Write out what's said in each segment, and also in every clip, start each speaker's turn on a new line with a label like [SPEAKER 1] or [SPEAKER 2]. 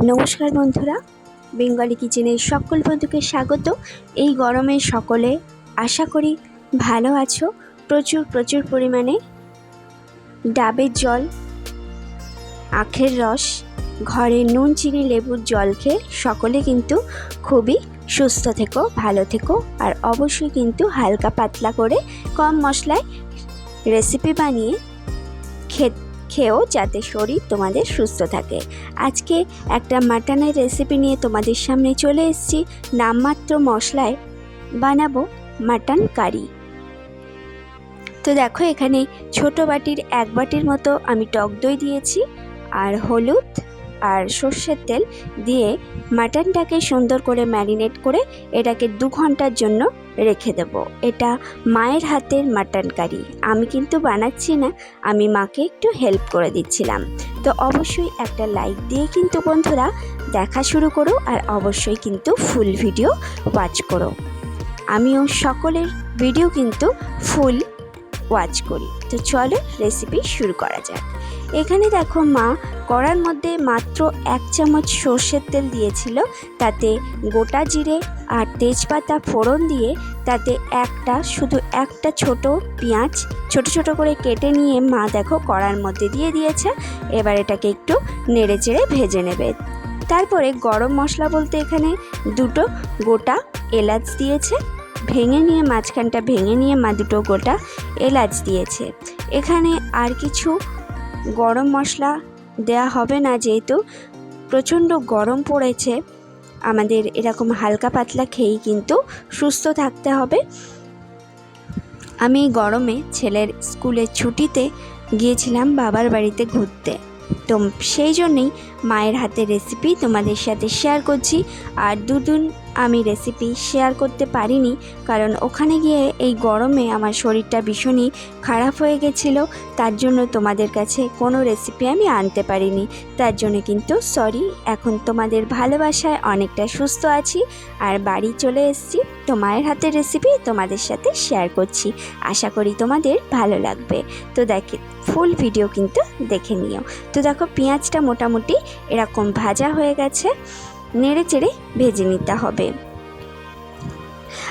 [SPEAKER 1] নমস্কার বন্ধুরা। বেঙ্গলি কিচেনের সকল বন্ধুকে স্বাগত। এই গরমে সকলে আশা করি ভালো আছো। প্রচুর প্রচুর পরিমাণে ডাবের জল, আখের রস, ঘরে নুন, চিনি, লেবুর জল খেয়ে সকলে কিন্তু খুবই সুস্থ থেকো, ভালো থেকো। আর অবশ্যই কিন্তু হালকা পাতলা করে কম মশলায় রেসিপি বানিয়ে খেতে খেয়েও যাতে শরীর তোমাদের সুস্থ থাকে। আজকে একটা মাটনের রেসিপি নিয়ে তোমাদের সামনে চলে এসেছি। নামমাত্র মশলায় বানাবো মাটন কারি। তো দেখো, এখানে ছোট বাটির এক বাটির মতো আমি টক দই দিয়েছি আর হলুদ আর সর্ষের তেল দিয়ে মাটনটাকে সুন্দর করে ম্যারিনেট করে এটাকে দু ঘণ্টার জন্য রেখে দেবো। এটা মায়ের হাতের মাটন কারি। আমি কিন্তু বানাচ্ছি না, আমি মাকে একটু হেল্প করে দিচ্ছিলাম। তো অবশ্যই একটা লাইক দিয়ে কিন্তু বন্ধুরা দেখা শুরু করো আর অবশ্যই কিন্তু ফুল ভিডিও ওয়াচ করো। আমিও সকলের ভিডিও কিন্তু ফুল ওয়াচ করি। তো চলো রেসিপি শুরু করা যাক। এখানে দেখো মা কড়ার মধ্যে মাত্র এক চামচ সর্ষের তেল দিয়েছিল, তাতে গোটা জিরে আর তেজপাতা ফোড়ন দিয়ে তাতে একটা, শুধু একটা ছোট পেঁয়াজ, ছোট ছোট করে কেটে নিয়ে মা দেখো কড়ার মধ্যে দিয়ে দিয়েছে। এবার এটাকে একটু নেড়ে চেড়ে ভেজে নেবে। তারপরে গরম মশলা বলতে এখানে দুটো গোটা এলাচ দিয়েছে। ভেঙে নিয়ে, মাঝখানটা ভেঙে নিয়ে মা দুটো গোটা এলাচ দিয়েছে। এখানে আর কিছু গরম মশলা দেয়া হবে না যেহেতু প্রচণ্ড গরম পড়েছে। আমাদের এরকম হালকা পাতলা খেয়েই কিন্তু সুস্থ থাকতে হবে। আমি গরমে ছেলের স্কুলের ছুটিতে গিয়েছিলাম বাবার বাড়িতে ঘুরতে। তো সেই জন্যেই মায়ের হাতের রেসিপি তোমাদের সাথে শেয়ার করছি। আর দুদিন আমি রেসিপি শেয়ার করতে পারিনি, কারণ ওখানে গিয়ে এই গরমে আমার শরীরটা ভীষণই খারাপ হয়ে গেছিল। তার জন্য তোমাদের কাছে কোনো রেসিপি আমি আনতে পারিনি। তার জন্য কিন্তু সরি এখন তোমাদের ভালোবাসায় অনেকটা সুস্থ আছি। আর বাড়ি চলে এসেছি, তো মায়ের হাতের রেসিপি তোমাদের সাথে শেয়ার করছি। আশা করি তোমাদের ভালো লাগবে। তো দেখে ফুল ভিডিও কিন্তু দেখে নিও। তো দেখো পেঁয়াজটা মোটামুটি এরকম ভাজা হয়ে গেছে। নেড়ে চেড়ে ভেজে নিতে হবে।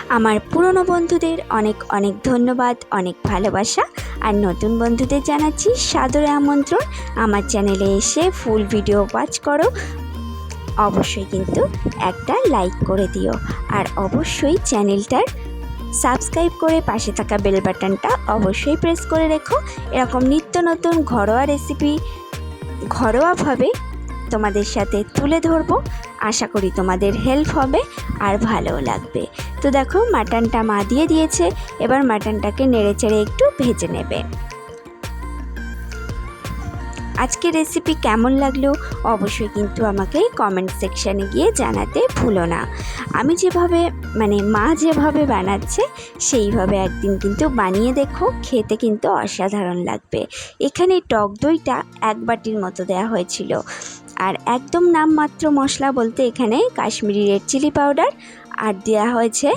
[SPEAKER 1] আমার পুরনো বন্ধুদের অনেক অনেক ধন্যবাদ, অনেক ভালোবাসা। আর নতুন বন্ধুদের জানাচ্ছি সাদরে আমন্ত্রণ। আমার চ্যানেলে এসে ফুল ভিডিও ওয়াচ করো। অবশ্যই কিন্তু একটা লাইক করে দিও। আর অবশ্যই চ্যানেলটার সাবস্ক্রাইব করে পাশে থাকা বেল বাটনটা অবশ্যই প্রেস করে রেখো। এরকম নিত্য নতুন ঘরোয়া রেসিপি ঘরোয়াভাবে তোমাদের সাথে তুলে ধরবো। আশা করি তোমাদের হেল্প হবে আর ভালোও লাগবে। তো দেখো মাটনটা মা দিয়ে দিয়েছে। এবার মাটনটাকে নেড়ে চেড়ে একটু ভেজে নেবে। আজকে রেসিপি কেমন লাগল অবশ্যই কিন্তু আমাকে কমেন্ট সেকশানে গিয়ে জানাতে ভুলো না। আমি যেভাবে মানে মা যেভাবে বানাচ্ছে, সেইভাবে একদিন কিন্তু বানিয়ে দেখো, খেতে কিন্তু অসাধারণ লাগবে। এখানে টক দইটা এক বাটির মতো দেওয়া হয়েছিল। আর একদম নামমাত্র মশলা বলতে এখানে কাশ্মীরি রেড চিলি পাউডার, আর দেওয়া হয়েছে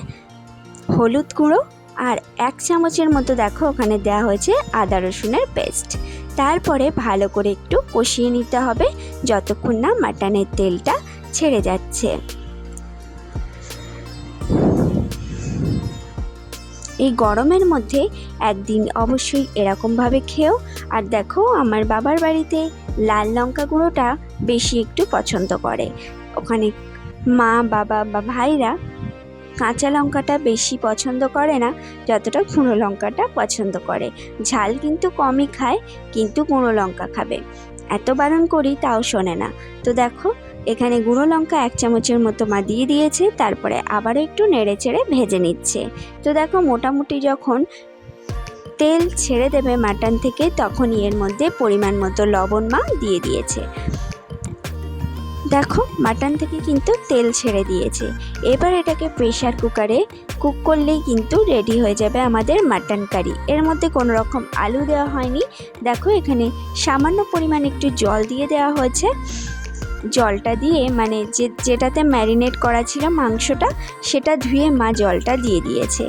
[SPEAKER 1] হলুদ গুঁড়ো, আর এক চামচের মতো দেখো ওখানে দেওয়া হয়েছে আদা রসুনের পেস্ট। তারপরে ভালো করে একটু কষিয়ে নিতে হবে, যতক্ষণ না মাটনের তেলটা ছেড়ে যাচ্ছে। এই গরমের মধ্যে একদিন অবশ্যই এরকমভাবে খেও। আর দেখো, আমার বাবার বাড়িতে লাল লঙ্কা গুঁড়োটা বেশি একটু পছন্দ করে। ওখানে মা, বাবা বা ভাইরা কাঁচা লঙ্কাটা বেশি পছন্দ করে না, যতটা গুঁড়ো লঙ্কাটা পছন্দ করে। ঝাল কিন্তু কমই খায়, কিন্তু গুঁড়ো লঙ্কা খাবে। এত বারণ করি তাও শোনে না। তো দেখো এখানে গুঁড়ো লঙ্কা এক চামচের মতো মা দিয়ে দিয়েছে, তারপরে আবারও একটু নেড়ে চেড়ে ভেজে নিচ্ছে। তো দেখো মোটামুটি যখন তেল ছেড়ে দেবে মাটন থেকে, তখনই এর মধ্যে পরিমাণ মতো লবণ মা দিয়ে দিয়েছে। দেখো মাটন থেকে কিন্তু তেল ছেড়ে দিয়েছে। এবার এটাকে প্রেশার কুকারে কুক করলেই কিন্তু রেডি হয়ে যাবে আমাদের মাটন কারি। এর মধ্যে কোনো রকম আলু দেওয়া হয়নি। দেখো এখানে সামান্য পরিমাণ একটু জল দিয়ে দেওয়া হয়েছে। জলটা দিয়ে মানে যে, যেটাতে ম্যারিনেট করা ছিল মাংসটা, সেটা ধুয়ে মা জলটা দিয়ে দিয়েছে।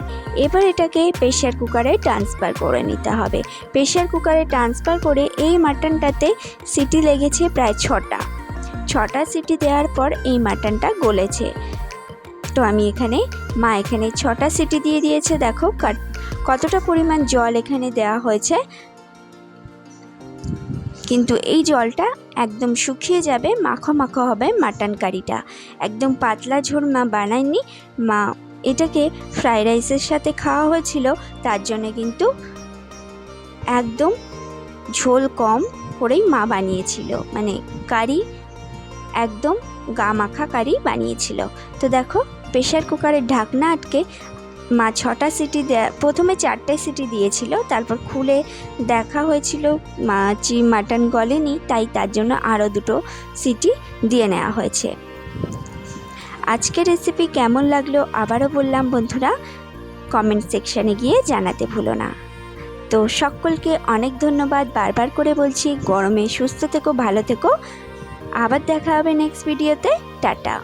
[SPEAKER 1] এবার এটাকে প্রেশার কুকারে ট্রান্সফার করে নিতে হবে। প্রেশার কুকারে ট্রান্সফার করে এই মাটনটাতে সিটি লেগেছে প্রায় ছটা। ছটা সিটি দেওয়ার পর এই মাটনটা গলেছে। তো আমি এখানে, মা এখানে ছটা সিটি দিয়ে দিয়েছে, দেখো কতটা পরিমাণ জল এখানে দেওয়া হয়েছে। কিন্তু এই জলটা একদম শুকিয়ে যাবে মাখো মাখো হবে মাটন কারিটা। একদম পাতলা ঝোল মা বানায়নি। মা, এটাকে ফ্রাইড রাইসের সাথে খাওয়া হয়েছিল, তার জন্য কিন্তু একদম ঝোল কম করেই মা বানিয়েছিল। মানে কারি, একদম গা মাখা কারি বানিয়েছিল। তো দেখো প্রেশার কুকারের ঢাকনা আটকে মা ছটা সিটি প্রথমে চারটে সিটি দিয়েছিল, তারপর খুলে দেখা হয়েছিল, মা চি মাটন গলেনি, তাই তার জন্য আরও দুটো সিটি দিয়ে নেওয়া হয়েছে। আজকের রেসিপি কেমন লাগল আবারও বললাম বন্ধুরা কমেন্ট সেকশানে গিয়ে জানাতে ভুলো না। তো সকলকে অনেক ধন্যবাদ, বারবার করে বলছি, গরমে সুস্থ থেকো, ভালো থেকো। আবার দেখা হবে নেক্সট ভিডিওতে টাটা।